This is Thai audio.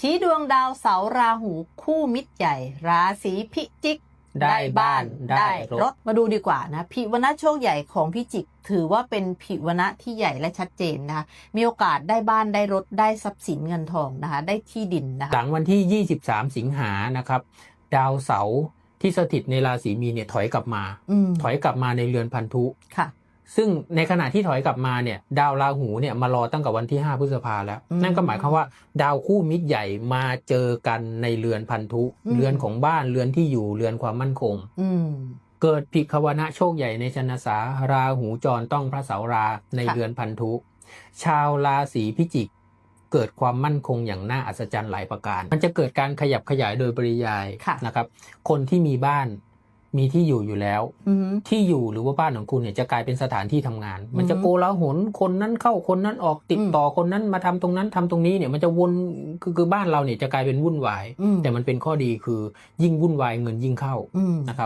ชี้ดวงดาวเสาราหูคู่มิตรใหญ่ ราศีพิจิก ได้บ้านได้รถมาดูดีกว่านะพิวนะโชคใหญ่ของพิจิก ถือว่าเป็นพิวนะที่ใหญ่และชัดเจนนะคะมีโอกาสได้บ้านได้รถได้ทรัพย์สินเงินทองนะคะได้ที่ดินนะหลัคะงวันที่ 23 สิงหานะครับ ดาวเสาร์ที่สถิตในราศีมีนเนี่ยถอยกลับมาอืมถอยกลับมาในเรือนพันธุค่ะ ซึ่งในขณะที่ถอยกลับมาเนี่ยดาวราหูเนี่ยมารอตั้งแต่วันที่ 5 พฤษภาแล้วอืมนั่นก็หมายความว่า ดาวคู่มิตรใหญ่มาเจอกันในเรือนพันธุอืมเรือนของบ้านเรือนที่อยู่เรือนความมั่นคงอืมเกิดผิดควนะโชคใหญ่ในชนสาราหูจรต้องพระเสาราในค่ะเรือนพันธุ ชาวราศีพิจิกเกิดความมั่นคงอย่างน่าอัศจรรย์หลายประการ มันจะเกิดการขยับขยายโดยปริยายค่ะนะครับ คนที่มีบ้าน มีที่อยู่อยู่แล้วอืมที่อยู่หรือว่าบ้านของคุณเนี่ยจะกลายเป็นสถานที่ทำงาน มันจะอืมโกลาหลคนนั้นเข้าคนนั้นออกติดอืมต่อคนนั้นมาทำตรงนั้นทำตรงนี้เนี่ยมันจะวนคือคือบ้านเราเนี่ยจะกลายเป็นวุ่นวายอืมแต่มันเป็นข้อดีคือยิ่งวุ่นวายเงินยิ่งเข้าอืมนะครับ